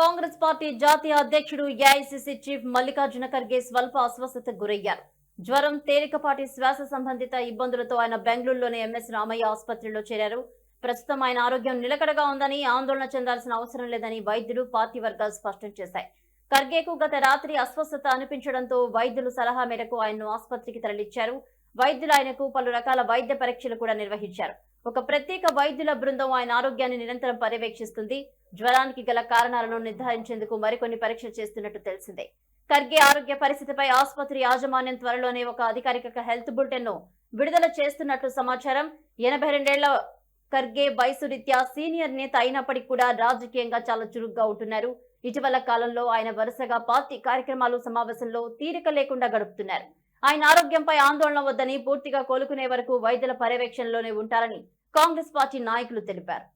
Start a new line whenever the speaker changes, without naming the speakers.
Congress party జాతీయ అధ్యక్షుడు AICC chief Mallikarjuna Kharge స్వల్ప అస్వస్థతకు గురయ్యారు. జ్వరం తేలికపాటి శ్వాస సంబంధిత ఇబ్బందులతో ఆయన బెంగళూరులోని ఎంఎస్ రామయ్య ఆసుపత్రిలో చేరారు. ప్రస్తుతం ఆయన ఆరోగ్యం నిలకడగా ఉందని ఆందోళన చెందాల్సిన అవసరం లేదని వైద్యులు పార్టీ వర్గాలు స్పష్టం చేశాయి. ఖర్గేకు గత రాత్రి అస్వస్థత అనిపించడంతో వైద్యులు సలహా మేరకు ఆయన్ను ఆసుపత్రికి తరలించారు. వైద్యులు ఆయనకు పలు రకాల వైద్య పరీక్షలు కూడా నిర్వహించారు. ఒక ప్రత్యేక వైద్యుల బృందం ఆయన ఆరోగ్యాన్ని నిరంతరం పర్యవేక్షిస్తుంది. జ్వరానికి గల కారణాలను నిర్ధారించేందుకు మరికొన్ని పరీక్షలు చేస్తున్నట్టు తెలిసిందే. ఖర్గే ఆరోగ్య పరిస్థితిపై ఆసుపత్రి యాజమాన్యం త్వరలోనే ఒక అధికారిక హెల్త్ బులెటిన్ను విడుదల చేస్తున్నట్లు సమాచారం. ఎనభై రెండేళ్ళ ఖర్గే వయసు రీత్యా సీనియర్ నేత అయినప్పటికీ కూడా రాజకీయంగా చాలా చురుగ్గా ఉంటున్నారు. ఇటీవల కాలంలో ఆయన వరుసగా పార్టీ కార్యక్రమాలు సమావేశంలో తీరిక లేకుండా గడుపుతున్నారు. ఆయన ఆరోగ్యంపై ఆందోళన వద్దని పూర్తిగా కోలుకునే వరకు వైద్యుల పర్యవేక్షణలోనే ఉంటారని కాంగ్రెస్ పార్టీ నాయకులు తెలిపారు.